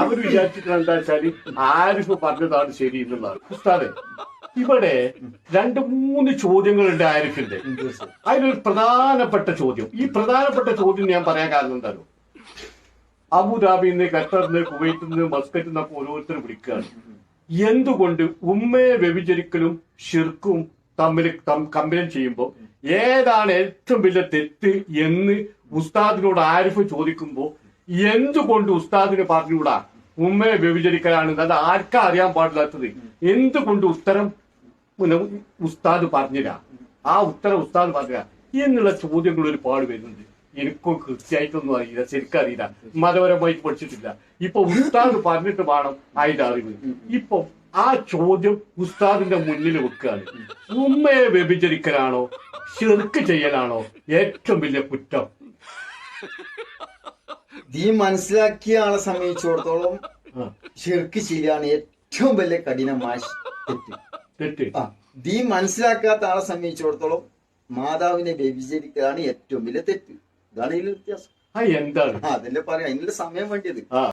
അവർ വിചാരിച്ചിട്ട് എന്താ വെച്ചാൽ ആരിഫ് പറഞ്ഞതാണ് ശരി എന്നുള്ളതാണ്. ഉസ്താദെ ഇവിടെ രണ്ട് മൂന്ന് ചോദ്യങ്ങളുണ്ട് ആരിഫിന്റെ അതിലൊരു പ്രധാനപ്പെട്ട ചോദ്യം. ഈ പ്രധാനപ്പെട്ട ചോദ്യം ഞാൻ പറയാൻ കാരണം എന്താണോ അബുദാബിയിൽ നിന്ന് ഖത്തറിൽ നിന്ന് കുവൈറ്റിൽ നിന്ന് മസ്കറ്റിൽ നിന്നൊക്കെ ഓരോരുത്തർ വിളിക്കുകയാണ്. എന്തുകൊണ്ട് ഉമ്മയെ വ്യഭിചരിക്കലും ഷിർക്കും തമ്മിൽ കമ്പനം ചെയ്യുമ്പോൾ ഏതാണ് ഏറ്റവും വലിയ തെറ്റ് എന്ന് ഉസ്താദിനോട് ആരിഫ് ചോദിക്കുമ്പോൾ എന്തുകൊണ്ട് ഉസ്താദിന് പറഞ്ഞുകൂടാ? ഉമ്മയെ വ്യഭിചരിക്കലാണ്. അത് ആർക്കാ അറിയാൻ പാടില്ലാത്തത്? എന്തുകൊണ്ട് ഉത്തരം ഉസ്താദ് പറഞ്ഞില്ല? ആ ഉത്തരം ഉസ്താദ് പറഞ്ഞില്ല. എന്നുള്ള ചോദ്യങ്ങൾ ഒരുപാട് വരുന്നുണ്ട്. എനിക്കും കൃത്യമായിട്ടൊന്നും അറിയില്ല. ശരിക്കും അറിയില്ല. മതപരമായിട്ട് പഠിച്ചിട്ടില്ല. ഇപ്പൊ ഉസ്താദ് പറഞ്ഞിട്ട് വേണം അതിന്റെ അറിവ്. ഇപ്പൊ ആ ചോദ്യം ഉസ്താദിന്റെ മുന്നിൽ വെക്കുകയാണ്. ഉമ്മയെ വ്യഭിചരിക്കലാണോ? ചെറുക്ക് ചെയ്യലാണോ? ഏറ്റവും വലിയ കുറ്റം. ഈ മനസ്സിലാക്കിയ ആളെ സംബന്ധിച്ചിടത്തോളം ശിർക്ക് ഷിർക്ക് ചെയ്യാണ് ഏറ്റവും വലിയ കഠിനമായ തെറ്റ്. തെറ്റ്. ആ ദീ മനസ്സിലാക്കാത്ത ആളെ സംബന്ധിച്ചിടത്തോളം മാതാവിനെ വ്യഭിചരിക്കലാണ് ഏറ്റവും വലിയ തെറ്റ്. ഇതാണ് ഇതിൽ വ്യത്യാസം. എന്താണ്? അതല്ലേ പറയാം അതിനുള്ള സമയം വേണ്ടിയത്.